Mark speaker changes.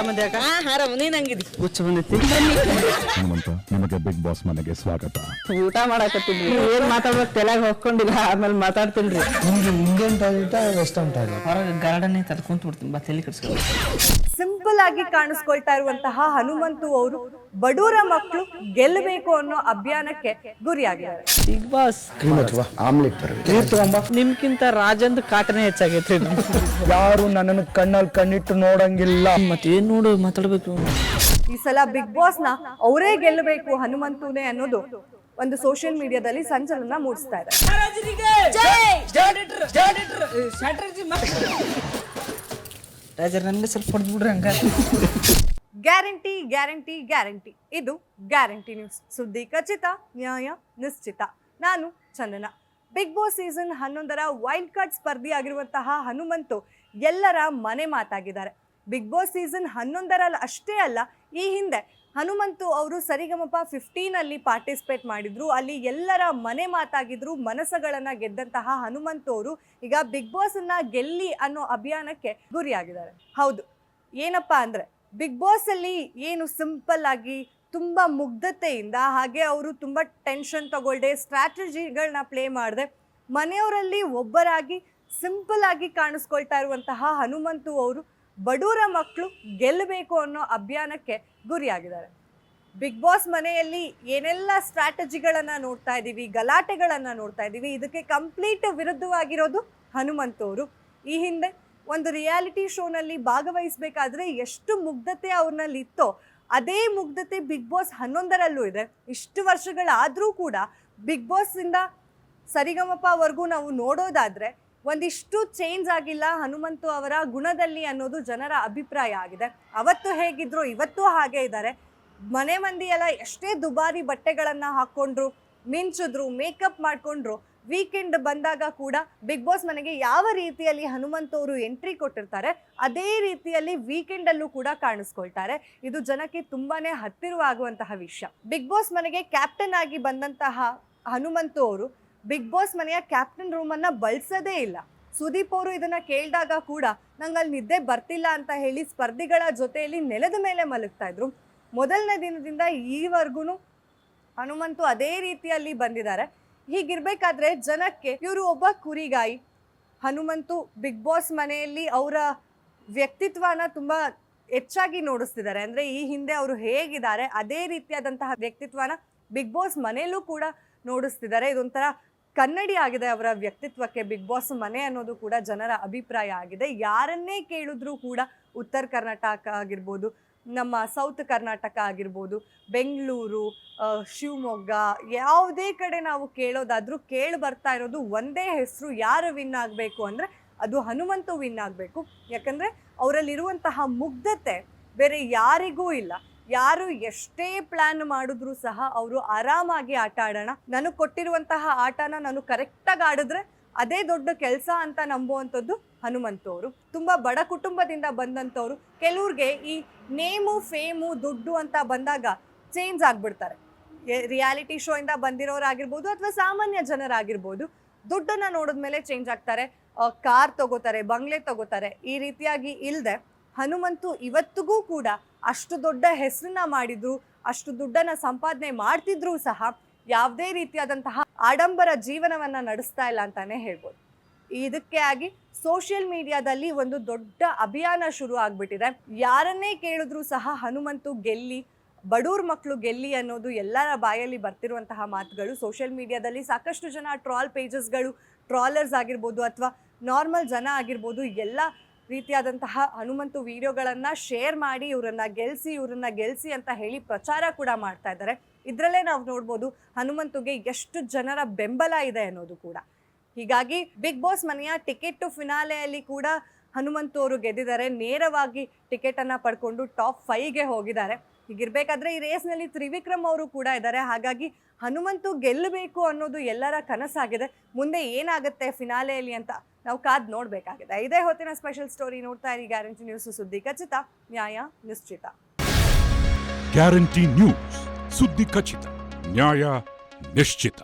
Speaker 1: ಆರಾಮದ ಯಾಕ
Speaker 2: ಹಾ ಆರಾಮ. ನೀನ್ ಹಂಗಿದಿ?
Speaker 1: ಹುಚ್ಚ ಬಂದೈತಿ.
Speaker 3: ಹನುಮಂತ ನಿಮಗೆ ಬಿಗ್ ಬಾಸ್ ಮನೆಗೆ ಸ್ವಾಗತ.
Speaker 1: ಊಟ ಮಾಡಾಕತ್ತೀನಿ. ಏನ್ ಮಾತಾಡ್ಬೇಕು? ತಲೆಯಾಗ ಹೊಕ್ಕೊಂಡಿಲ್ಲ. ಆಮೇಲೆ ಮಾತಾಡ್ತೀನಿ
Speaker 4: ನಿಮ್ಗೆ ಇಂಡಿಯನ್ ಟಾಯ್ಲೆಟ್ ವೆಸ್ಟರ್ನ್ ಟಾಯ್ಲೆಟ್
Speaker 1: ಹೊರಗೆ ಗಾರ್ಡನ್ ಐತೆ ಅಲ್ಲಿ ಕುಂತ್ ಬಿಡ್ತೀನಿ ಬಾ ತಲೆ ಕೆಡ್ಸ್ಕೊ.
Speaker 5: ಸಿಂಪಲ್ ಆಗಿ ಕಾಣಿಸ್ಕೊಳ್ತಾ ಇರುವಂತಹ ಹನುಮಂತು ಅವರು ಬಡೂರ ಮಕ್ಕಳು ಗೆಲ್ಲಬೇಕು ಅನ್ನೋ ಅಭಿಯಾನಕ್ಕೆ ಗುರಿಯಾಗಿದ್ದಾರೆ.
Speaker 1: Big boss. ನಿಮ್ಗಿಂತ ರಾಜಂದ್ ಕಾಟನೇ ಹೆಚ್ಚಾಗೈತ್ರಿ
Speaker 4: ಯಾರು ನನ್ನನ್ನು ಕಣ್ಣಲ್ಲಿ ಕಣ್ಣಿಟ್ಟು ನೋಡಂಗಿಲ್ಲ.
Speaker 1: ಮತ್ತೆ ಏನ್ ನೋಡು ಮಾತಾಡ್ಬೇಕು.
Speaker 5: ಈ ಸಲ ಬಿಗ್ ಬಾಸ್ನ ಅವರೇ ಗೆಲ್ಲಬೇಕು ಹನುಮಂತುನೇ ಅನ್ನೋದು ಒಂದು ಸೋಷಿಯಲ್ ಮೀಡಿಯಾದಲ್ಲಿ ಸಂಚಲನ ಮೂಡಿಸ್ತಾ ಇದೆ.
Speaker 1: ರಾಜರ್ ನನ್ಗೆ ಸ್ವಲ್ಪ ಹೊಡೆದ್ಬಿಡ್ರಿ ಹಂಗ
Speaker 5: ಗ್ಯಾರಂಟಿ ಗ್ಯಾರಂಟಿ ಗ್ಯಾರಂಟಿ. ಇದು ಗ್ಯಾರಂಟಿ ನ್ಯೂಸ್. ಸುದ್ದಿ ಖಚಿತ, ನ್ಯಾಯ ನಿಶ್ಚಿತ. ನಾನು ಚಂದನ. ಬಿಗ್ ಬಾಸ್ ಸೀಸನ್ ಹನ್ನೊಂದರ ವೈಲ್ಡ್ ಕಾರ್ಡ್ ಸ್ಪರ್ಧಿಯಾಗಿರುವಂತಹ ಹನುಮಂತು ಎಲ್ಲರ ಮನೆ ಮಾತಾಗಿದ್ದಾರೆ. ಬಿಗ್ ಬಾಸ್ ಸೀಸನ್ ಹನ್ನೊಂದರಲ್ಲಿ ಅಷ್ಟೇ ಅಲ್ಲ, ಈ ಹಿಂದೆ ಹನುಮಂತು ಅವರು ಸರಿಗಮಪ ಫಿಫ್ಟೀನಲ್ಲಿ ಪಾರ್ಟಿಸಿಪೇಟ್ ಮಾಡಿದ್ರು. ಅಲ್ಲಿ ಎಲ್ಲರ ಮನೆ ಮಾತಾಗಿದ್ರು, ಮನಸ್ಸುಗಳನ್ನ ಗೆದ್ದಂತಹ ಹನುಮಂತು ಅವರು ಈಗ ಬಿಗ್ ಬಾಸ್ ಅನ್ನ ಗೆಲ್ಲಿ ಅನ್ನೋ ಅಭಿಯಾನಕ್ಕೆ ಗುರಿಯಾಗಿದ್ದಾರೆ. ಹೌದು. ಏನಪ್ಪಾ ಅಂದ್ರೆ ಬಿಗ್ ಬಾಸ್ ಅಲ್ಲಿ ಏನು ಸಿಂಪಲ್ ಆಗಿ ತುಂಬ ಮುಗ್ಧತೆಯಿಂದ ಹಾಗೆ ಅವರು ತುಂಬ ಟೆನ್ಷನ್ ತಗೊಳ್ಳದೆ ಸ್ಟ್ರಾಟಜಿಗಳನ್ನ ಪ್ಲೇ ಮಾಡದೆ. ಮನೆಯವರಲ್ಲಿ ಒಬ್ಬರಾಗಿ ಸಿಂಪಲ್ ಆಗಿ ಕಾಣಿಸ್ಕೊಳ್ತಾ ಇರುವಂತಹ ಹನುಮಂತು ಅವರು ಬಡೂರ ಮಕ್ಕಳು ಗೆಲ್ಲಬೇಕು ಅನ್ನೋ ಅಭಿಯಾನಕ್ಕೆ ಗುರಿಯಾಗಿದ್ದಾರೆ. ಬಿಗ್ ಬಾಸ್ ಮನೆಯಲ್ಲಿ ಏನೆಲ್ಲ ಸ್ಟ್ರಾಟಜಿಗಳನ್ನು ನೋಡ್ತಾ ಇದ್ದೀವಿ ಗಲಾಟೆಗಳನ್ನು ನೋಡ್ತಾ ಇದ್ದೀವಿ ಇದಕ್ಕೆ ಕಂಪ್ಲೀಟ್ ವಿರುದ್ಧವಾಗಿರೋದು ಹನುಮಂತು ಅವರು ಈ ಹಿಂದೆ ಒಂದು ರಿಯಾಲಿಟಿ ಶೋನಲ್ಲಿ ಭಾಗವಹಿಸಬೇಕಾದ್ರೆ ಎಷ್ಟು ಮುಗ್ಧತೆ ಅವ್ರನ್ನಲ್ಲಿ ಇತ್ತೋ ಅದೇ ಮುಗ್ಧತೆ ಬಿಗ್ ಬಾಸ್ ಹನ್ನೊಂದರಲ್ಲೂ ಇದೆ. ಇಷ್ಟು ವರ್ಷಗಳಾದರೂ ಕೂಡ ಬಿಗ್ ಬಾಸಿಂದ ಸರಿಗಮಪವರೆಗೂ ನಾವು ನೋಡೋದಾದರೆ ಒಂದಿಷ್ಟು ಚೇಂಜ್ ಆಗಿಲ್ಲ ಹನುಮಂತು ಅವರ ಗುಣದಲ್ಲಿ ಅನ್ನೋದು ಜನರ ಅಭಿಪ್ರಾಯ ಆಗಿದೆ. ಅವತ್ತು ಹೇಗಿದ್ರು ಇವತ್ತು ಹಾಗೆ ಇದ್ದಾರೆ. ಮನೆ ಮಂದಿಯೆಲ್ಲ ಎಷ್ಟೇ ದುಬಾರಿ ಬಟ್ಟೆಗಳನ್ನು ಹಾಕ್ಕೊಂಡ್ರು, ಮಿಂಚಿದ್ರು ಮೇಕಪ್ ಮಾಡ್ಕೊಂಡ್ರು ವೀಕೆಂಡ್ ಬಂದಾಗ ಕೂಡ ಬಿಗ್ ಬಾಸ್ ಮನೆಗೆ ಯಾವ ರೀತಿಯಲ್ಲಿ ಹನುಮಂತ ಅವರು ಎಂಟ್ರಿ ಕೊಟ್ಟಿರ್ತಾರೆ, ಅದೇ ರೀತಿಯಲ್ಲಿ ವೀಕೆಂಡ್ ಅಲ್ಲೂ ಕೂಡ ಕಾಣಿಸ್ಕೊಳ್ತಾರೆ. ಇದು ಜನಕ್ಕೆ ತುಂಬಾನೇ ಹತ್ತಿರವಾಗುವಂತಹ ವಿಷಯ. ಬಿಗ್ ಬಾಸ್ ಮನೆಗೆ ಕ್ಯಾಪ್ಟನ್ ಆಗಿ ಬಂದಂತಹ ಹನುಮಂತು ಅವರು ಬಿಗ್ ಬಾಸ್ ಮನೆಯ ಕ್ಯಾಪ್ಟನ್ ರೂಮ್ ಅನ್ನ ಬಳಸದೇ ಇಲ್ಲ. ಸುದೀಪ್ ಅವರು ಇದನ್ನ ಕೇಳಿದಾಗ ಕೂಡ ನಂಗೆ ನಿದ್ದೆ ಬರ್ತಿಲ್ಲ ಅಂತ ಹೇಳಿ ಸ್ಪರ್ಧಿಗಳ ಜೊತೆಯಲ್ಲಿ ನೆಲದ ಮೇಲೆ ಮಲಗ್ತಾ ಇದ್ರು. ಮೊದಲನೇ ದಿನದಿಂದ ಈವರೆಗೂ ಹನುಮಂತು ಅದೇ ರೀತಿಯಲ್ಲಿ ಬಂದಿದ್ದಾರೆ. ಹೀಗಿರ್ಬೇಕಾದ್ರೆ ಜನಕ್ಕೆ ಇವರು ಒಬ್ಬ ಕುರಿಗಾಯಿ. ಹನುಮಂತು ಬಿಗ್ ಬಾಸ್ ಮನೆಯಲ್ಲಿ ಅವರ ವ್ಯಕ್ತಿತ್ವನ ತುಂಬಾ ಹೆಚ್ಚಾಗಿ ನೋಡಿಸ್ತಿದ್ದಾರೆ. ಅಂದ್ರೆ ಈ ಹಿಂದೆ ಅವರು ಹೇಗಿದ್ದಾರೆ, ಅದೇ ರೀತಿಯಾದಂತಹ ವ್ಯಕ್ತಿತ್ವನ ಬಿಗ್ ಬಾಸ್ ಮನೆಯಲ್ಲೂ ಕೂಡ ನೋಡಿಸ್ತಿದ್ದಾರೆ. ಇದೊಂಥರ ಕನ್ನಡಿ ಆಗಿದೆ ಅವರ ವ್ಯಕ್ತಿತ್ವಕ್ಕೆ ಬಿಗ್ ಬಾಸ್ ಮನೆ ಅನ್ನೋದು ಕೂಡ ಜನರ ಅಭಿಪ್ರಾಯ ಆಗಿದೆ. ಯಾರನ್ನೇ ಕೇಳಿದ್ರೂ ಕೂಡ ಉತ್ತರ ಕರ್ನಾಟಕ ಆಗಿರ್ಬೋದು ನಮ್ಮ ಸೌತ್ ಕರ್ನಾಟಕ ಆಗಿರ್ಬೋದು, ಬೆಂಗಳೂರು ಶಿವಮೊಗ್ಗ, ಯಾವುದೇ ಕಡೆ ನಾವು ಕೇಳೋದಾದರೂ ಕೇಳಿ ಬರ್ತಾ ಇರೋದು ಒಂದೇ ಹೆಸರು ಯಾರು ವಿನ್ ಆಗಬೇಕು ಅಂದರೆ ಅದು ಹನುಮಂತು ವಿನ್ ಆಗಬೇಕು. ಯಾಕಂದರೆ ಅವರಲ್ಲಿರುವಂತಹ ಮುಗ್ಧತೆ ಬೇರೆ ಯಾರಿಗೂ ಇಲ್ಲ. ಯಾರು ಎಷ್ಟೇ ಪ್ಲ್ಯಾನ್ ಮಾಡಿದ್ರು ಸಹ ಅವರು ಆರಾಮಾಗಿ ಆಟ ಆಡೋಣ. ನನಗೆ ಕೊಟ್ಟಿರುವಂತಹ ಆಟನ ನಾನು ಕರೆಕ್ಟಾಗಿ ಆಡಿದ್ರೆ ಅದೇ ದೊಡ್ಡ ಕೆಲಸ ಅಂತ ನಂಬುವಂಥದ್ದು ಹನುಮಂತು ಅವರು ತುಂಬ ಬಡ ಕುಟುಂಬದಿಂದ ಬಂದಂಥವ್ರು ಕೆಲವ್ರಿಗೆ ಈ ನೇಮು, ಫೇಮು, ದುಡ್ಡು ಅಂತ ಬಂದಾಗ ಚೇಂಜ್ ಆಗಿಬಿಡ್ತಾರೆ. ರಿಯಾಲಿಟಿ ಶೋ ಇಂದ ಬಂದಿರೋರಾಗಿರ್ಬೋದು ಅಥವಾ ಸಾಮಾನ್ಯ ಜನರಾಗಿರ್ಬೋದು. ದುಡ್ಡನ್ನ ನೋಡಿದ್ಮೇಲೆ ಚೇಂಜ್ ಆಗ್ತಾರೆ. ಕಾರ್ ತಗೋತಾರೆ, ಬಂಗ್ಲೆ ತಗೋತಾರೆ. ಈ ರೀತಿಯಾಗಿ ಇಲ್ಲದೆ ಹನುಮಂತು ಇವತ್ತಿಗೂ ಕೂಡ ಅಷ್ಟು ದೊಡ್ಡ ಹೆಸರನ್ನ ಮಾಡಿದ್ರು, ಅಷ್ಟು ದುಡ್ಡನ್ನ ಸಂಪಾದನೆ ಮಾಡ್ತಿದ್ರು ಸಹ ಯಾವುದೇ ರೀತಿಯಾದಂತಹ ಆಡಂಬರ ಜೀವನವನ್ನ ನಡೆಸ್ತಾ ಇಲ್ಲ ಅಂತಾನೆ ಹೇಳ್ಬೋದು. ಇದಕ್ಕೆ ಆಗಿ ಸೋಷಿಯಲ್ ಮೀಡಿಯಾದಲ್ಲಿ ಒಂದು ದೊಡ್ಡ ಅಭಿಯಾನ ಶುರು ಆಗ್ಬಿಟ್ಟಿದೆ. ಯಾರನ್ನೇ ಕೇಳಿದ್ರು ಸಹ ಹನುಮಂತು ಗೆಲ್ಲಿ, ಬಡೂರ್ ಮಕ್ಕಳು ಗೆಲ್ಲಿ ಅನ್ನೋದು ಎಲ್ಲರ ಬಾಯಲ್ಲಿ ಬರ್ತಿರುವಂತಹ ಮಾತುಗಳು. ಸೋಷಿಯಲ್ ಮೀಡಿಯಾದಲ್ಲಿ ಸಾಕಷ್ಟು ಜನ ಟ್ರಾಲ್ ಪೇಜಸ್ಗಳು, ಟ್ರಾಲರ್ಸ್ ಆಗಿರ್ಬೋದು ಅಥವಾ ನಾರ್ಮಲ್ ಜನ ಆಗಿರ್ಬೋದು ಎಲ್ಲ ರೀತಿಯಾದಂತಹ ಹನುಮಂತು ವಿಡಿಯೋಗಳನ್ನು ಶೇರ್ ಮಾಡಿ ಇವರನ್ನ ಗೆಲ್ಸಿ ಇವರನ್ನ ಗೆಲ್ಸಿ ಅಂತ ಹೇಳಿ ಪ್ರಚಾರ ಕೂಡ ಮಾಡ್ತಾ ಇದ್ದಾರೆ. ಇದರಲ್ಲೇ ನಾವು ನೋಡ್ಬೋದು ಹನುಮಂತುಗೆ ಎಷ್ಟು ಜನರ ಬೆಂಬಲ ಇದೆ ಅನ್ನೋದು ಕೂಡ. ಹೀಗಾಗಿ ಬಿಗ್ ಬಾಸ್ ಮನೆಯ ಟಿಕೆಟ್ ಟು ಫಿನಾಲೆಯಲ್ಲಿ ಕೂಡ ಹನುಮಂತು ಅವರು ಗೆದ್ದಿದ್ದಾರೆ. ನೇರವಾಗಿ ಟಿಕೆಟ್ ಅನ್ನ ಪಡ್ಕೊಂಡು ಟಾಪ್ ಫೈವ್ಗೆ ಹೋಗಿದ್ದಾರೆ. ಹೀಗಿರ್ಬೇಕಾದ್ರೆ ಈ ರೇಸ್ನಲ್ಲಿ ತ್ರಿವಿಕ್ರಮ್ ಅವರು ಕೂಡ ಇದ್ದಾರೆ. ಹಾಗಾಗಿ ಹನುಮಂತು ಗೆಲ್ಲಬೇಕು ಅನ್ನೋದು ಎಲ್ಲರ ಕನಸಾಗಿದೆ. ಮುಂದೆ ಏನಾಗುತ್ತೆ ಫಿನಾಲೆಯಲ್ಲಿ ಅಂತ ನಾವು ಕಾದ್ ನೋಡಬೇಕಾಗಿದೆ. ಇದೇ ಹೊತ್ತಿನ ಸ್ಪೆಷಲ್ ಸ್ಟೋರಿ ನೋಡ್ತಾ ಇರಿ ಗ್ಯಾರಂಟಿ ನ್ಯೂಸ್ ಸುದ್ದಿ ಖಚಿತ. ನ್ಯಾಯ ನಿಶ್ಚಿತ.
Speaker 3: ಗ್ಯಾರಂಟಿ ನ್ಯೂಸ್ ಸುದ್ದಿ ಖಚಿತ. ನ್ಯಾಯ ನಿಶ್ಚಿತ.